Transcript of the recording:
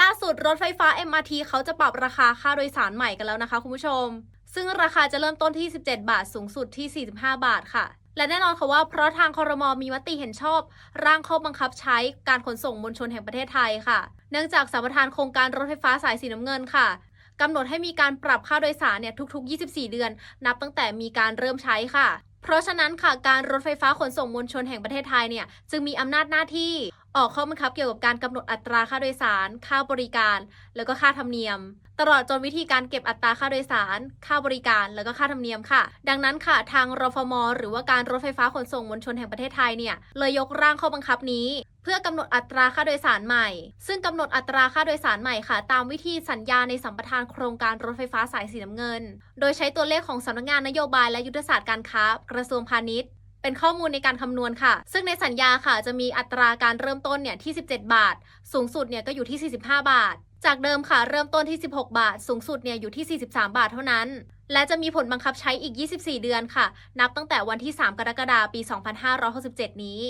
ล่าสุดรถไฟฟ้า MRT เขาจะปรับราคาค่าโดยสารใหม่กันแล้วนะคะคุณผู้ชม ซึ่งราคาจะเริ่มต้นที่ 17 บาทสูงสุดที่ 45 บาทค่ะ และแน่นอนค่ะว่าเพราะทางคอรมอมีมติเห็นชอบ ร่างข้อบังคับใช้การขนส่งมวลชนแห่งประเทศไทยค่ะ เนื่องจากสัมปทานโครงการรถไฟฟ้าสายสีน้ำเงินค่ะกำหนดให้มีการปรับค่าโดยสารเนี่ยทุก ๆ 24 เดือน นับตั้งแต่มีการเริ่มใช้ค่ะ เพราะฉะนั้นค่ะการรถไฟฟ้าขนส่งมวลชนแห่งประเทศไทยเนี่ยจึงมีอำนาจหน้าที่ออกข้อบังคับเกี่ยวกับการกำหนดอัตราค่าโดยสาร ค่าบริการ แล้วก็ค่าธรรมเนียม ตลอดจนวิธีการเก็บอัตราค่าโดยสาร ค่าบริการ แล้วก็ค่าธรรมเนียมค่ะ ดังนั้นค่ะ ทางรฟม หรือว่าการรถไฟฟ้าขนส่งมวลชนแห่งประเทศไทยเนี่ยเลยยกร่างข้อบังคับนี้ เพื่อกำหนดอัตราค่าโดยสารใหม่ ซึ่งกำหนดอัตราค่าโดยสารใหม่ค่ะ ตามวิธีสัญญาในสัมปทานโครงการรถไฟฟ้าสายสีน้ำเงิน โดยใช้ตัวเลขของสำนักงานนโยบายและยุทธศาสตร์การค้า กระทรวงพาณิชย์เป็นข้อมูลในการคำนวณค่ะ ซึ่งในสัญญาค่ะจะมีอัตราการเริ่มต้นเนี่ยที่ 17 บาท สูงสุดเนี่ยก็อยู่ที่ 45 บาท จากเดิมค่ะเริ่มต้นที่ 16 บาท สูงสุดเนี่ยอยู่ที่ 43 บาทเท่านั้น และจะมีผลบังคับใช้อีก 24 เดือนค่ะ นับตั้งแต่วันที่ 3 กรกฎาคม ปี 2567 นี้